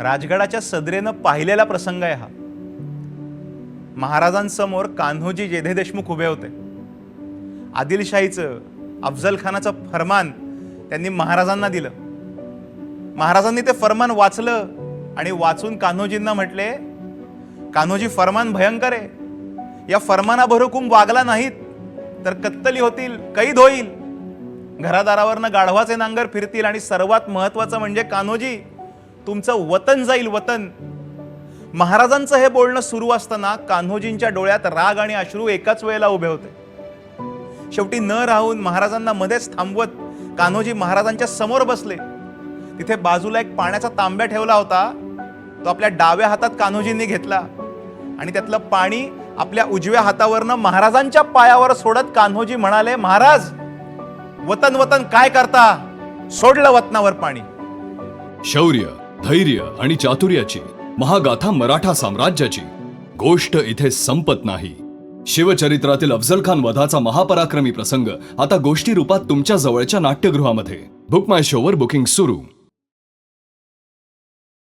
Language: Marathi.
राजगडाच्या सदरेनं पाहिलेला प्रसंग आहे हा. महाराजांसमोर कान्होजी जेधे देशमुख उभे होते. आदिलशाहीचं अफजलखानाचं फरमान त्यांनी महाराजांना दिलं. महाराजांनी ते फरमान वाचलं आणि वाचून कान्होजींना म्हटले कान्होजी फरमान भयंकर आहे. या फरमानाभरहुकूम वागला नाहीत तर कत्तली होतील कैद होईल. घरादारावरनं गाढवाचे नांगर फिरतील आणि सर्वात महत्वाचं म्हणजे कान्होजी तुमचं वतन जाईल वतन. महाराजांचं हे बोलणं सुरू असताना कान्होजींच्या डोळ्यात राग आणि अश्रू एकाच वेळेला उभे होते. शेवटी न राहून महाराजांना मध्येच थांबवत कान्होजी महाराजांच्या समोर बसले. तिथे बाजूला एक पाण्याचा तांब्या ठेवला होता. तो आपल्या डाव्या हातात कान्होजींनी घेतला आणि त्यातलं पाणी आपल्या उजव्या हातावरनं महाराजांच्या पायावर सोडत कान्होजी म्हणाले महाराज वतन वतन काय करता? सोडलं वतनावर पाणी. शौर्य. धैर्य आणि चातुर्याची महागाथा मराठा साम्राज्याची. गोष्ट इथे संपत नाही. शिवचरित्रातील अफजल खान वधाचा महापराक्रमी प्रसंग आता गोष्टी रूपात तुमच्या जवळच्या नाट्यगृहामध्ये. बुक माय शोवर बुकिंग सुरू.